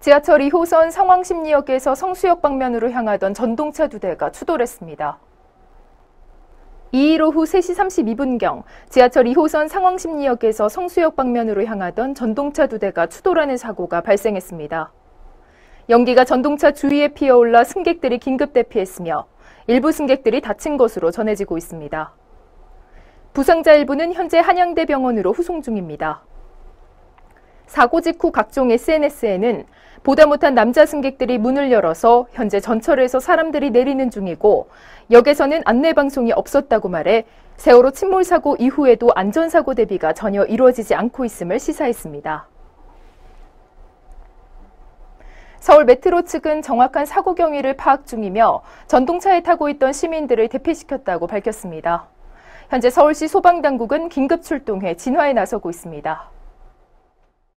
지하철 2호선 상황심리역에서 성수역 방면으로 향하던 전동차 두 대가 추돌했습니다. 2일 오후 3시 32분경 지하철 2호선 상황심리역에서 성수역 방면으로 향하던 전동차 두 대가 추돌하는 사고가 발생했습니다. 연기가 전동차 주위에 피어올라 승객들이 긴급 대피했으며 일부 승객들이 다친 것으로 전해지고 있습니다. 부상자 일부는 현재 한양대병원으로 후송 중입니다. 사고 직후 각종 SNS에는 보다 못한 남자 승객들이 문을 열어서 현재 전철에서 사람들이 내리는 중이고 역에서는 안내 방송이 없었다고 말해 세월호 침몰 사고 이후에도 안전사고 대비가 전혀 이루어지지 않고 있음을 시사했습니다. 서울 메트로 측은 정확한 사고 경위를 파악 중이며 전동차에 타고 있던 시민들을 대피시켰다고 밝혔습니다. 현재 서울시 소방당국은 긴급 출동해 진화에 나서고 있습니다.